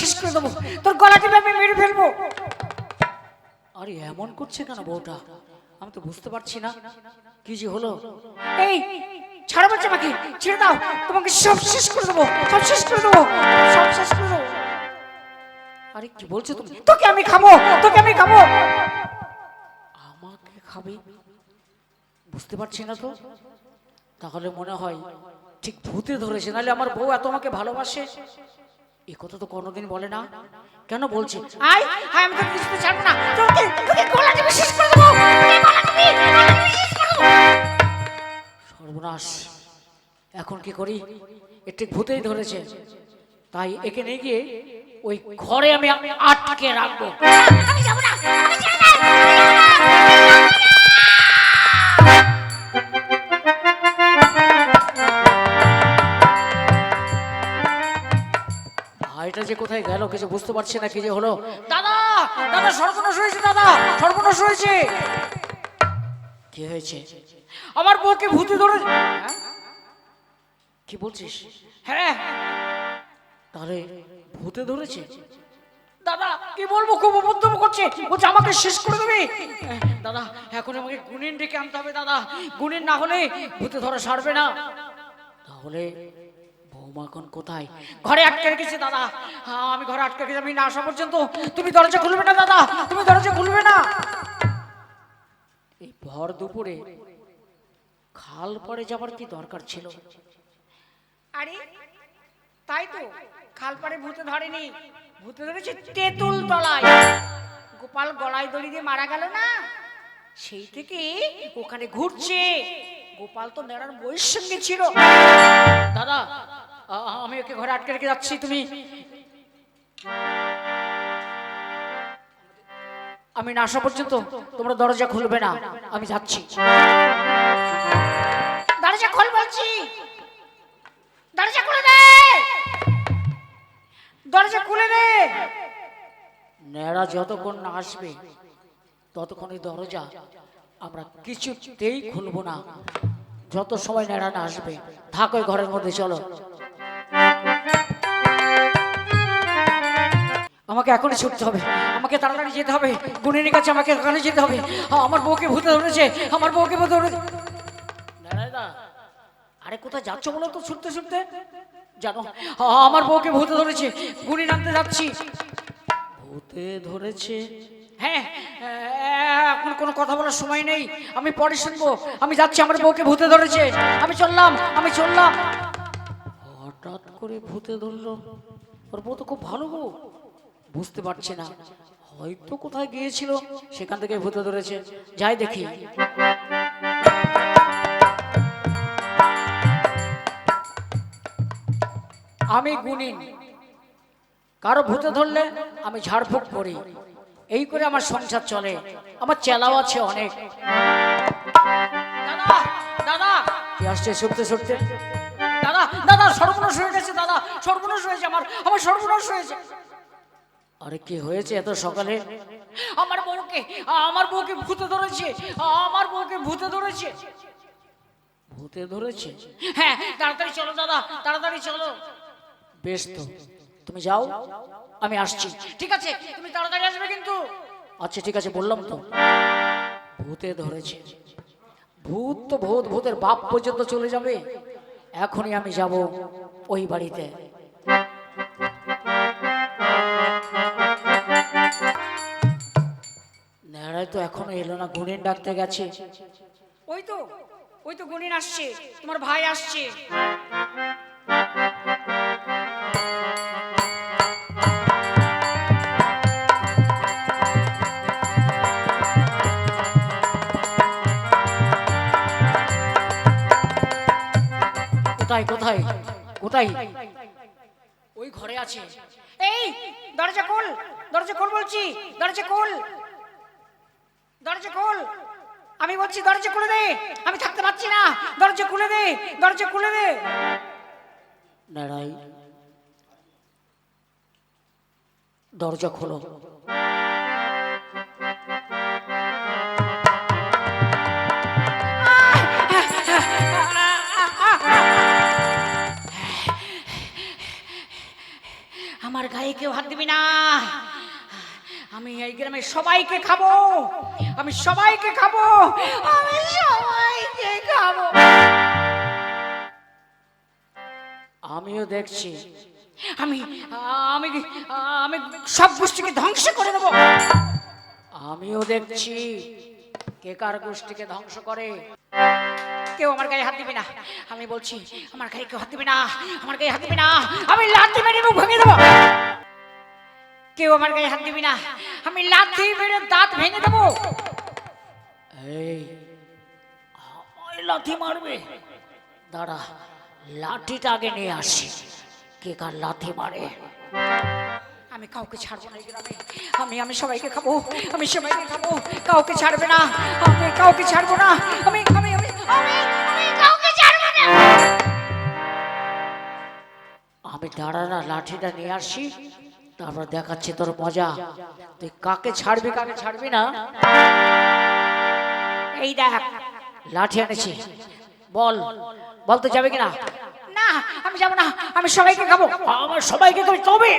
শেষ করে দেবো। তোর গলা টিপে আমি মেরে ফেলব। আরে এমন করছে কেন বউটা? আমি তো বুঝতে পারছি না। কি যে হলো? এই ছাড়ো বাচ্চা আমাকে ছেড়ে দাও। তোমাকে সব শেষ করে দেবো সব শেষ করে দেবো সব শেষ করে দেবো। আরে কি বলছো তুমি? তোকে আমি খাব তোকে আমি খাব। আমাকে খাবে? বুঝতে পারছি না তো। তাহলে মনে হয় ঠিক ভূতে ধরেছে নাহলে আমার বউ এত আমাকে ভালোবাসে। এ কথা তো কোনোদিন বলে না। কেন বলছে? আই হাই আমি তো কিছুতে ছাড়বো না। তোকে তোকে গলা টিপে শেষ করে দেবো। তোকে গলা টিপে গলা টিপে শেষ করে দেবো। সর্বনাশ। এখন কি করি? এ ঠিক ভূতেই ধরেছে। তাই একে নিয়ে গিয়ে ওই ঘরে আমি আটকে রাখব। আমি যাব না। আমি ভাইটা যে কোথায় গেল কিছু বুঝতে পারছি না, কি যে হলো? দাদা দাদা, সর্বনাশ হয়েছে, দাদা, সর্বনাশ হয়েছে। কি হয়েছে? আমার বউকে ভূতে ধরে হ্যাঁ? কি বলছিস? হ্যাঁ। তাহলে ভূতে ধরেছে? দাদা, কি বলব? খুব উপদ্রব করছে। বলছে, আমাকে শেষ করে দেবে? দাদা, এখন আমাকে গুণিন ডেকে আনতে হবে, দাদা। গুণিন না হলে ভূতে ধরা সারবে না। তাহলে বৌমা কোথায়? ঘরে আটকে রেখেছি দাদা। হ্যাঁ, আমি ঘরে আটকে রেখেছি আমি না আসা পর্যন্ত। তুমি দরজা খুলবে না দাদা। তুমি দরজা খুলবে না। এই ভর দুপুরে খাল পরে যাবার কি দরকার ছিল? আরে তাই তো খালপাড়ে ভূতে ধরেনি। ভূতে ধরেছে তেঁতুল তলায়। গোপাল গলায় দড়ি দিয়ে মারা গেল না? সেই থেকে ওখানে ঘুরছে। গোপাল তো নেড়ার বইয়ের সঙ্গে ছিল। দাদা আমি ওকে ঘরে আটকে রেখে যাচ্ছি, তুমি আমি না আসা পর্যন্ত তোমরা দরজা খুলবে না, আমি যাচ্ছি। দরজা খোল বলছি। দরজা খুলে দে। দরজা খুলে দে। নেড়া যতক্ষণ না আসবে ততক্ষণ এই দরজা আমরা কিছুতেই খুলবো না। যত সময় নেড়া না আসবে, থাকো ঘরের মধ্যে, চলো। আমাকে এখনই ছুটতে হবে। আমাকে তাড়াতাড়ি যেতে হবে। গুণিনীর কাছে আমাকে এখানে যেতে হবে। আমার বউকে ভূতে ধরেছে। আমার বউকে ভূতে ধরেছে। আরে কোথায় যাচ্ছ বলো তো ছুটতে ছুটতে? জানো আ, আমার বউকে ভূতে ধরেছে। গুণি নামতে যাচ্ছি। ভূতে ধরেছে? হ্যাঁ এখন কোনো কথা বলার সময় নেই। আমি পরে শুনব। আমি যাচ্ছি আমার বউকে ভূতে ধরেছে। আমি চললাম আমি চললাম। করে ভূতে ধরলো। ওর বউ তো খুব ভালো গো বুঝতে পারছে না। হয়তো কোথায় গিয়েছিল, সেখান থেকে ভূতে ধরেছে। যাই দেখি। আমি গুণিন কারও ভূতে ধরলে আমি ঝাড়ফুঁক করি। এই করে আমার সংসার চলে। আমার চেলাও আছে অনেক। দাদা দাদা! আসছে ছুটতে ছুটতে দাদা দাদা সর্বনাশ হয়ে গেছে দাদা সর্বনাশ হয়েছে আমার আমার সর্বনাশ হয়েছে আরে কি হয়েছে এত সকালে? আমার বউকে আমার বউকে ভূতে ধরেছে আমার বউকে ভূতে ধরেছে। ভূতে ধরেছে? হ্যাঁ তাড়াতাড়ি চলো দাদা তাড়াতাড়ি চলো। বেশ তো তুমি যাও আমি আসছি। ঠিক আছে তুমি তাড়াতাড়ি আসবে কিন্তু। আচ্ছা ঠিক আছে বললাম তো। ভূতে ধরেছে। ভূত তো ভূত ভূতের বাপ পর্যন্ত চলে যাবে। এখনই আমি যাব ওই বাড়িতে। নেড়াই তো এখনও এলো না গুণিন ডাকতে গেছে। ওই তো ওই তো গুণিন আসছে, তোমার ভাই আসছে। কোথায় কোথায়? কোথায়? ওই ঘরে আছে। এই, দরজা খোল দরজা খোল বলছি, দরজা খোল। দরজা খোল। আমি বলছি, দরজা খুলে দে। আমি থাকতে পারছি না। দরজা খুলে দে, দরজা খুলে দে। নেড়াই দরজা খোলো। আমার গায়ে কেউ হাত দিবি না। আমি এই গ্রামে সবাইকে খাব। আমি সবাইকে খাব। আমি সবাইকে খাব। আমিও দেখছি। আমি আমি আমি সব গোষ্ঠীকে ধ্বংস করে দেবো। আমিও দেখছি কে কার গোষ্ঠীকে ধ্বংস করে। কেউ আমার গায়ে হাত দিবি না। আমি বলছি আমার গায়ে কেউ হাত দিবি না আমার গায়ে হাত দিবি না। আমি লাথি মেরে মুখ ভেঙে দেবো। কেউ আমার গায়ে হাত দিবি না আমি লাথি মেরে দাঁত ভেঙে দেবো। এই লাথি মারবে? দাঁড়া লাঠিটা আগে নিয়ে আসি। কে কার লাথি মারে? আমি কাউকে ছাড়বো না গ্রামে। আমি আমি সবাইকে খাব আমি সবাইকে খাব। কাউকে ছাড়বে না আমি কাউকে ছাড়বো না। আমি আমি দাঁড়া না লাঠিটা নিয়ে আসি তারপর দেখাচ্ছি তোর মজা। তুই কাকে ছাড়বি কাকে ছাড়বি না? এই দেখ লাঠি এনেছি। বল বল তো যাবে কিনা? না আমি যাব না আমি সবাইকে খাব। আমার সবাইকে কবি তবে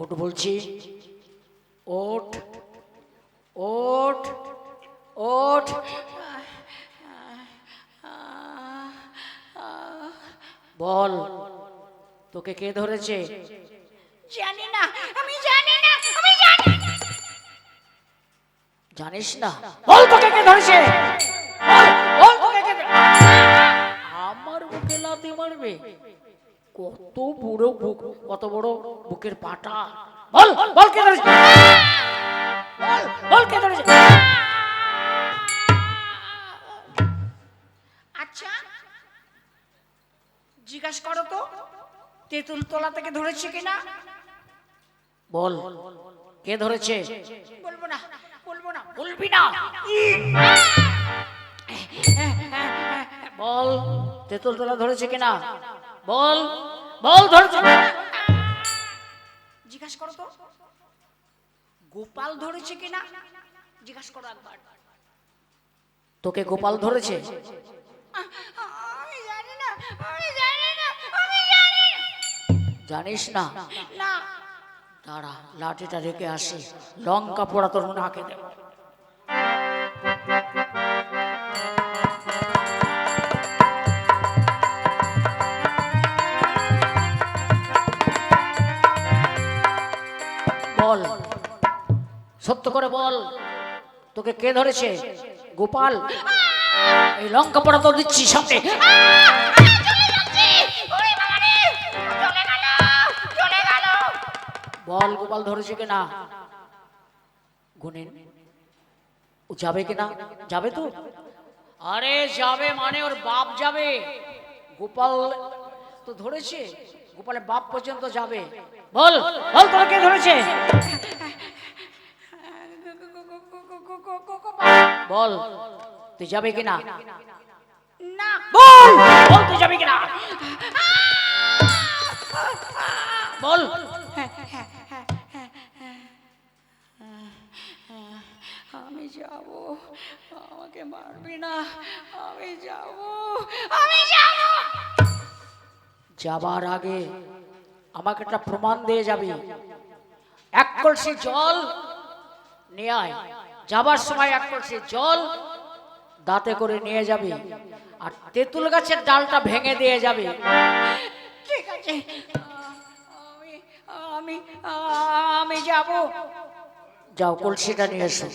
ওট বলছি। তোকে কে ধরেছে? জানি না আমি জানি না আমি জানি না। জানিস না? বল তোকে কে ধরেছে? বল, তোকে কে আমার বুকে লাথি মারবে। কত বড় বুক কত বড় বুকের পাটা। বল বল কে ধরেছে? বল বল কে ধরেছে? আচ্ছা জিজ্ঞাসা করো তো। তেঁতুল তলা থেকে ধরেছে কিনা? বল কে ধরেছে? বলব না বলব না। বলবি না। বল তেঁতুল তোলা ধরেছে কিনা? বল বল ধরেছে? জিজ্ঞাসা করো তো। গোপাল ধরেছে কিনা? জিজ্ঞাসা করো একবার। তোকে গোপাল ধরেছে? আমি জানি না আমি জানি না আমি জানি না। জানিস না? দাঁড়া লাঠিটা রেখে আসি। লঙ্কা পোড়া তোর নাকে দেব। বল। সত্য করে বল। তোকে কে ধরেছে? গোপাল। এই লঙ্কা পোড়া তোর দিচ্ছি সামনে। বল গোপাল ধরেছে কিনা? গুনেন ও যাবে কিনা? যাবে তো? আরে যাবে মানে ওর বাপ যাবে। গোপাল তো ধরেছে গোপালের বাপ পর্যন্ত যাবে। বল বল তোরা কে ধরেছে? বল তুই যাবে কিনা? না। বল বল তুই যাবে কিনা? বল। আমি যাব। আমাকে মারবি না। আমি যাব। আমি যাব। যাবার আগে আমাকে একটা প্রমাণ দিয়ে যাবি। এক কলসি জল নিয়ে আয়। যাবার সময় এক কলসি জল দাঁতে করে নিয়ে যাবি আর তেঁতুল গাছের ডালটা ভেঙে দিয়ে যাবি। ঠিক আছে। আমি আমি আমি যাব। যাও কলসিটা নিয়ে এসো।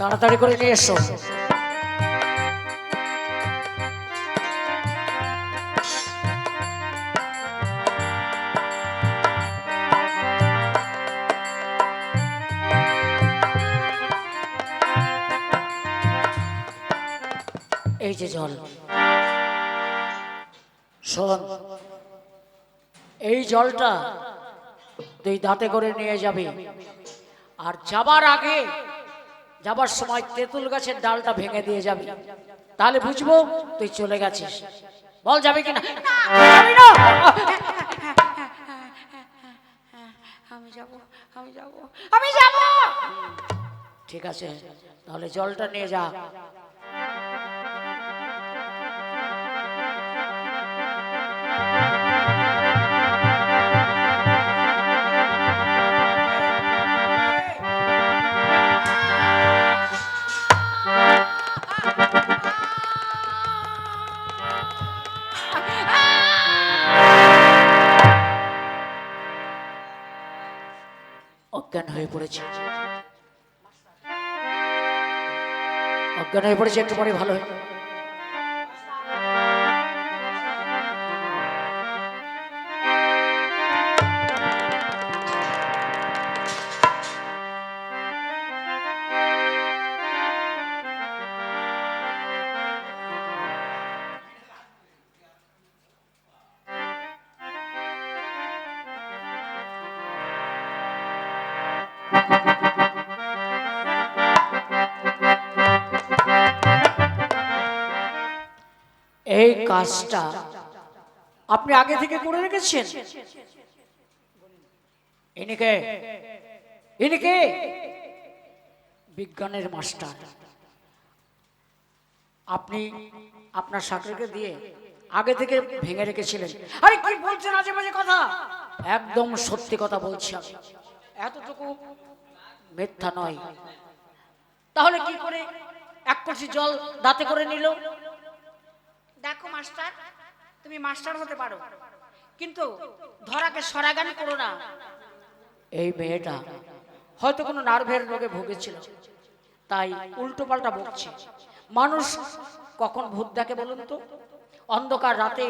তাড়াতাড়ি করে নিয়ে এসো। এই যে জল। শোন, এই জলটা তুই দাঁতে করে নিয়ে যাবি। আর যাবার আগে যাবার সময় তেঁতুল গাছের ডালটা ভেঙে দিয়ে যাবি। তাহলে বুঝব তুই চলে গেছিস। বল যাবে কিনা? না আমি যাব আমি যাব আমি যাব। ঠিক আছে তাহলে জলটা নিয়ে যা। হয়ে পড়েছে একটু পরে ভালো হয়। এই কাজটা। আপনি আগে থেকে করে রেখেছেন? ইনিকে ইনিকে বিজ্ঞানের মাস্টার। আপনি আপনার সাকরিকে দিয়ে আগে থেকে ভেঙে রেখেছিলেন। আরে কি বলছেন আজে বাজে কথা? একদম সত্যি কথা বলছি আমি। এতটুকু মিথ্যা নয়। তাহলে কি করে এক কলসি জল দাঁতে করে নিল? দেখো মাস্টার, তুমি মাস্টার হতে পারো। কিন্তু ধরাকে সরাগানি করো না। এই মেয়েটা হয়তো কোনো নার্ভের রোগে ভুগেছিল। তাই উল্টো পাল্টা বকছে। মানুষ কখন ভূত দেখে বলুন তো? অন্ধকার রাতে,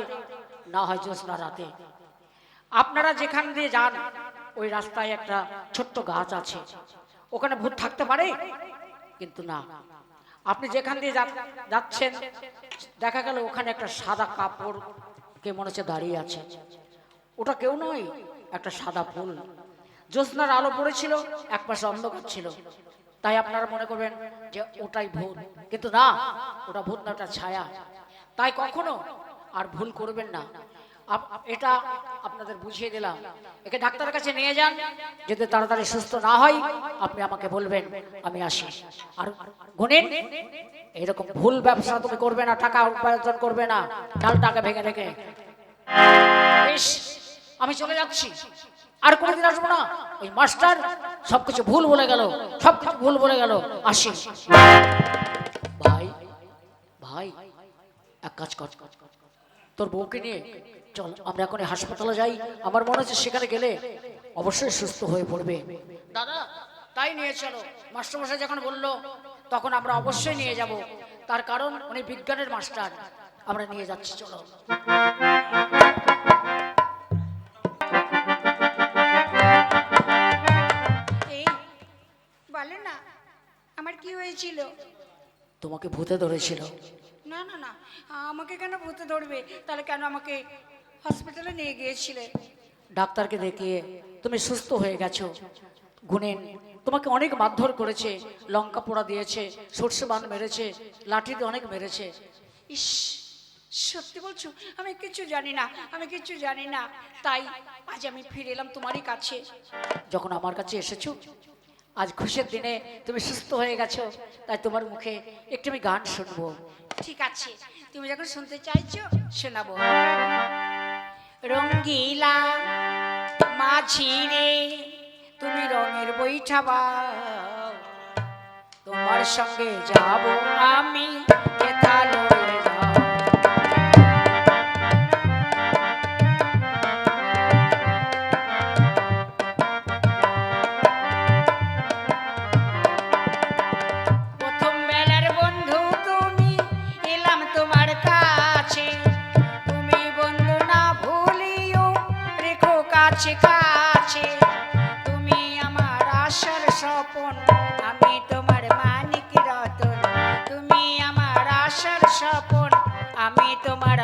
না হয় জ্যোৎস্না রাতে। আপনারা যেখান দিয়ে যান, ওই রাস্তায় একটা ছোট্ট গাছ আছে। ওখানে ভূত থাকতে পারে? কিন্তু না। আপনি যেখান দিয়ে যাচ্ছেন, দেখা গেল ওখানে একটা সাদা কাপড় কে মনে হচ্ছে দাঁড়িয়ে আছে। ওটা কেউ নয়, একটা সাদা ফুল। জ্যোৎস্নার আলো পড়েছিল, এক পাশে অন্ধকার ছিল। তাই আপনারা মনে করবেন যে ওটাই ভূত। কিন্তু না, ওটা ভূত না, ওটা ছায়া। তাই কখনো আর ভুল করবেন না। এটা আপনাদের বুঝিয়ে দিলাম। একে ডাক্তারের কাছে নিয়ে যান। যদি তাড়াতাড়ি সুস্থ না হয়, আপনি আমাকে বলবেন, আমি আসি। আর গুনেন, এরকম ভুল ব্যবসা তুমি করবে না, টাকা উপার্জন করবে না। ডাল টাকা ভেঙে রেখে। বেশ, আমি চলে যাচ্ছি। আর কোনোদিন আসব না। ওই মাস্টার সবকিছু ভুল বলে গেল, সবকিছু ভুল বলে গেল। আসি। ভাই ভাই, এক কাজ কর। তোর বউকে নিয়ে চল আমরা এখন হাসপাতালে যাই। আমার মনে হচ্ছে সেখানে গেলে অবশ্যই সুস্থ হয়ে পড়বে। দাদা তাই নিয়ে চলো। মাস্টারমশাই যখন বলল তখন আমরা অবশ্যই নিয়ে যাব। তার কারণ উনি বিজ্ঞানের মাস্টার। আমরা নিয়ে যাচ্ছি চলো। বলে না আমার কি হয়েছিল? তোমাকে ভূতে ধরেছিল। না না না আমাকে কেন ভূতে ধরবে? তাহলে কেন আমাকে হসপিটালে নিয়ে গিয়েছিলে। ডাক্তারকে দেখিয়ে তুমি সুস্থ হয়ে গেছো। গুনেন তোমাকে অনেক মারধর করেছে লঙ্কা পোড়া দিয়েছে সর্ষে বান মেরেছে লাঠি দিয়ে অনেক মেরেছে। ইস সত্যি বলছো আমি কিছু জানি না আমি কিছু জানি না। তাই আজ আমি ফিরে এলাম তোমারই কাছে। যখন আমার কাছে এসেছ আজ খুশির দিনে তুমি সুস্থ হয়ে গেছো তাই তোমার মুখে একটু আমি গান শুনব। ঠিক আছে তুমি যখন শুনতে চাইছো শোনাবো। রঙ্গিলা মাঝি রে তুমি রঙের বৈঠাবা তোমার সঙ্গে যাব আমি যেথা আমি তোমার